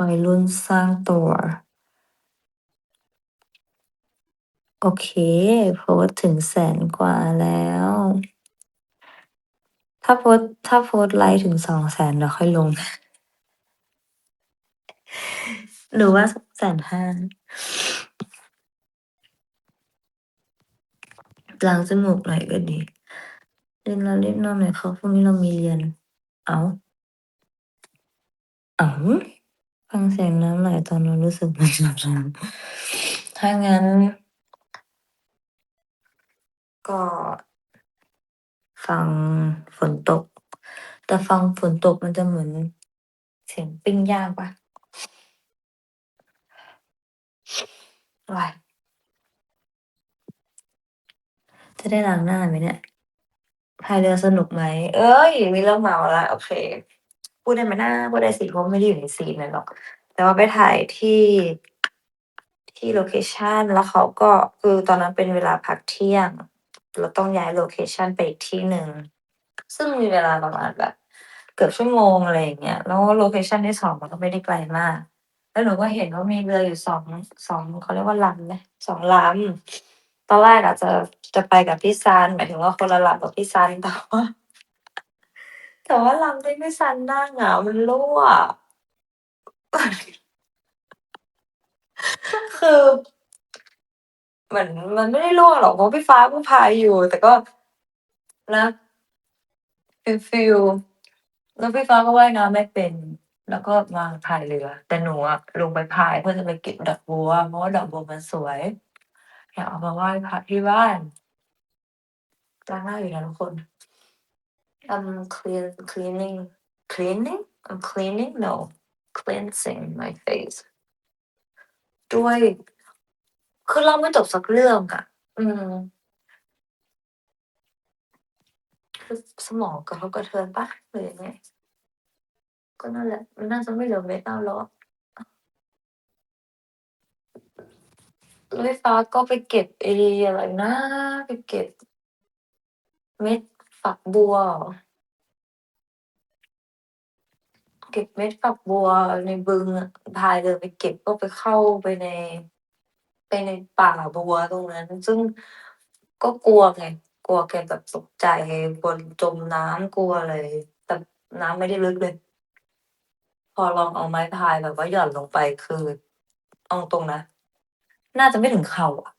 วัยรุ่นสร้างตัว โอเค โพสต์ถึง100,000กว่าแล้ว ถ้าโพสต์ถ้าโพสต์ไลก์ถึง200,000เดี๋ยวค่อยลง หรือว่า250,000ล้างจมูกหน่อยก็ดีเรียนแล้วรีบนอนหน่อยค่ะพรุ่งนี้เรามีเรียนอ้าว!อ้า! ฟังเสียงน้ำไหลตอนนอนรู้สึกมือนอาบน้ำถ้างั้น ก็ฟังฝนตก แต่ฟังฝนตกมันจะเหมือนเสียงปิ้งย่างปล่า?ยจะได้ล้างหน้าไหมเนี่ย?พายเรือสนุกไหม?เอ๊ยมีเรื่องเมาแล้วโอเค พูดได้ไหมนะ?พูดได้สิเพราะไม่ได้อยู่ในซีนนั้นหรอก แต่ว่าไปถ่ายที่ที่โลเคชันแล้วเขาก็คือตอนนั้นเป็นเวลาพักเที่ยง เราต้องย้ายโลเคชันไปอีกที่หนึ่ง ซึ่งมีเวลาประมาณแบบ เกือบชั่วโมงอะไรอย่างเงี้ยแล้วโลเคชันที่2มันก็ไม่ได้ไกลมาก แล้วหนูก็เห็นว่ามีเรืออยู่2 2เขาเรียกว่าลำไหม?2ลำตอนแรกอะจะจะไปกับพี่ซันหมายถึงว่าคนละลำกับพี่ซันแต่ว่า แต่ว่าลำที่พี่ซันนั่งอะมันรั่ว คือเหมือนมันไม่ได้รั่วหรอกเพราะพี่ฟ้าก็พายอยู่ แต่ก็นะฟีลๆแล้วพี่ฟ้าก็ว่ายน้ำไม่เป็น แล้วก็มาพายเรือแต่หนูอะลงไปพายเพื่อจะไปเก็บดอกบัวเพราะว่าดอกบัวมันสวยอยากเอามาไหว้พระที่บ้านล้างหน้าอยู่นะทุกคน I'm clean cleaning cleaning? I'm cleaning? No, cleansing my face ด้วย คือเล่าไม่จบสักเรื่องอะอืมคือสมองกระทบกระเทือนปล่าหรือยังไง?ก็นั่นแหละมันน่าจะไม่เหลือเม็ดเอาแล้วอะแล้วพี่ฟ้าก็ไปเก็บไอ้อะไรนะ ไปเก็บเม็ด ฝักบัว เ?ก็บเม็ดฝักบัวในบึงอะพายเรือไปเก็บก็ไปเข้าไปใน ไปในป่าบัวตรงนั้น ซึ่งก็กลัวไงกลัวแกแบบตกใจกลัวจมน้ำกลัวอะไรแต่น้ำไม่ได้ลึกเลย พอลองเอาไม้พายแบบว่าหย่อนลงไปคือเอาตรงนะ น่าจะไม่ถึงเข่าอะ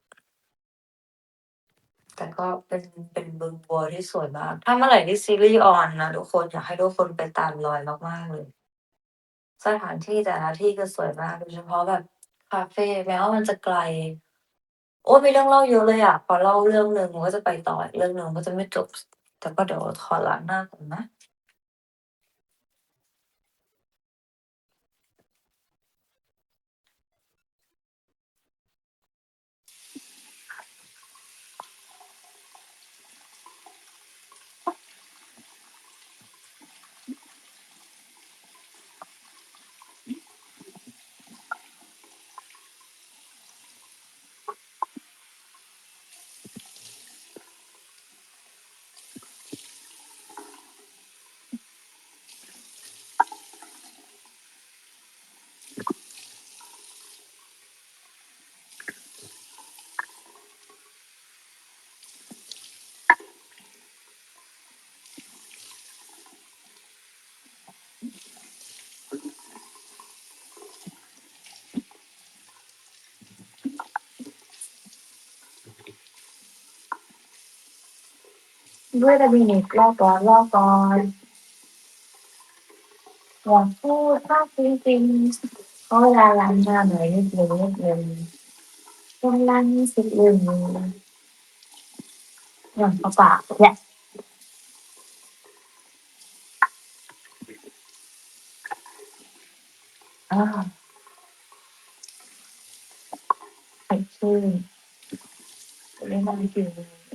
แต่ก็เป็นเป็นบึงบัวที่สวยมาก ถ้าเมื่อไหร่ที่ซีรีส์ออนนะทุกคนอยากให้ทุกคนไปตามรอยมากๆเลย สถานที่แต่ละที่ก็สวยมากโดยเฉพาะแบบคาเฟ่แม้ว่ามันจะไกล โอ้ยมีเรื่องเล่าเยอะเลยอะพอเล่าเรื่องหนึ่งมันก็จะไปต่ออีกเรื่องหนึ่งก็จะไม่จบ แต่ก็เดี๋ยวขอล้างหน้าก่อนนะ ด้วย Dominic รอก่อนๆอยากพูดมากจริงๆเขอเวลาล้างหน้าหน่อยนิดหนึ่งกำลังสิลืมอย่างเข้าปากแหละอาสดชื่นวันนี้มันกี่มงเอง?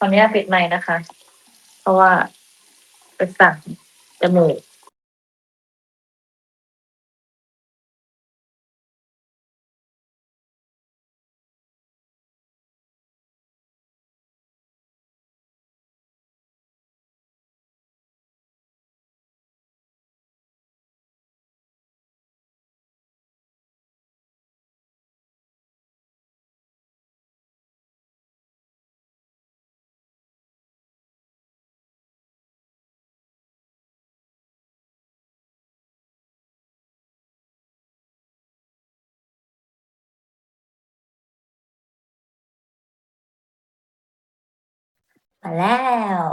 ตอนนี้ปิดไมค์นะคะ เพราะว่าไปสั่งจมูก มาแล้ว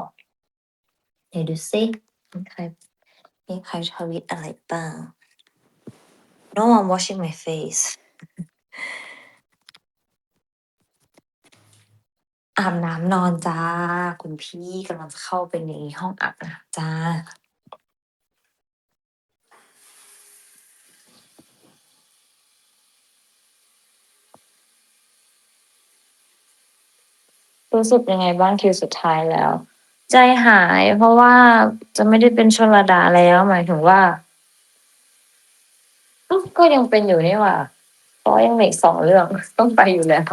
เดี๋ยวดูซิมีใครมีใครทวิตอะไรบ้าง No one washing my face อาบน้ำนอนจ้า คุณพี่กำลังจะเข้าไปในห้องอาบน้ำจ้า รู้สึกยังไงบ้างคิวสุดท้ายแล้ว ใจหายเพราะว่าจะไม่ได้เป็นชลดาแล้ว หมายถึงว่า ก็ยังเป็นอยู่นี่หว่าเพราะยังมีสองเรื่องต้องไปอยู่แล้ว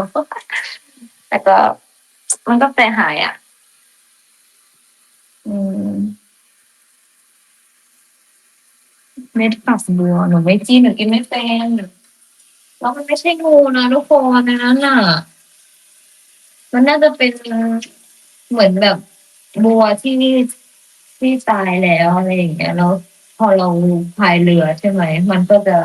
แต่ก็มันก็ใจหายอะ อืมเม็ดฝักบัวหนูไม่จิ้นหนูกินไม่เป็นแล้วมันไม่ใช่งูนะทุกคนในนั้นน่ะ มันน่าจะเป็นเหมือนแบบบัวที่ที่ตายแล้วอะไรอย่างเงี้ยแล้วพอเราพายเรือใช่ไหมมันก็จะ